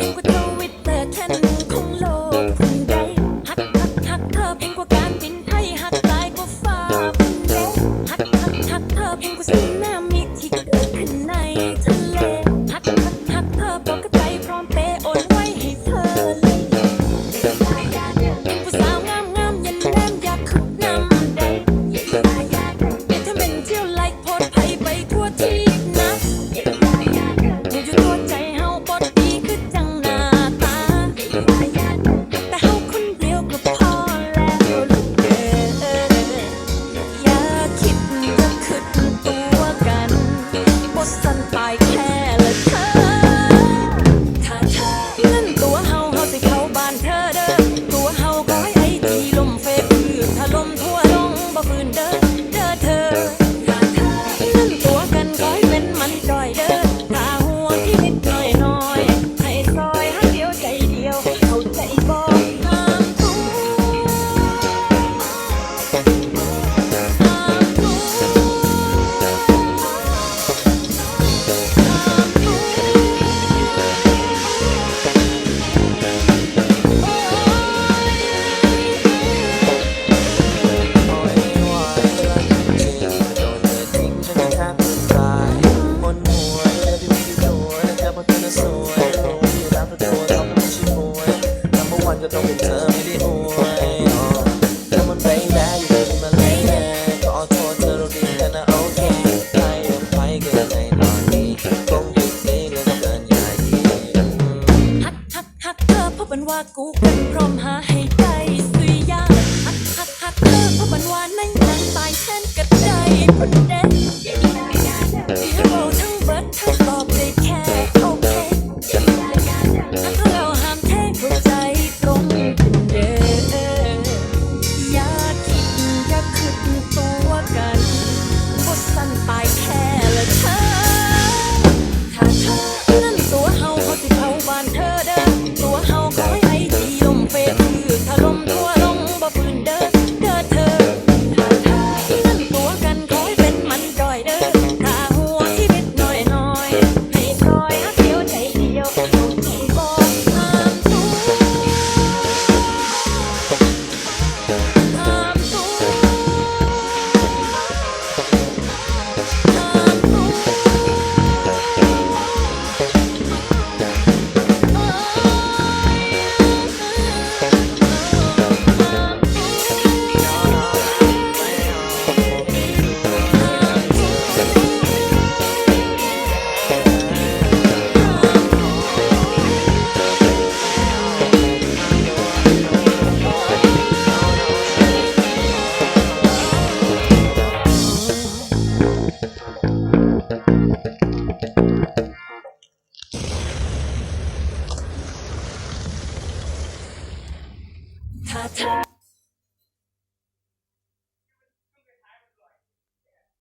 think with ก็ต้องเป็นเธอไม่ได้อวยแล้วมันไปแล้วอยู่มาเลยแน่ขอโทษเธอเราดีกันนะโอเคไปรยอมไปกันในตอนนี้คงหยุดนี้แล้วก็เดินยาดีฮักฮักฮักเธอเพราะมันว่ากูเป็นพร้อมหาให้ใจสุยยาฮักฮักฮักเธอเพราะมันว่านั่งนั่งตายเช่นก็ได้คนเด Bye. hot.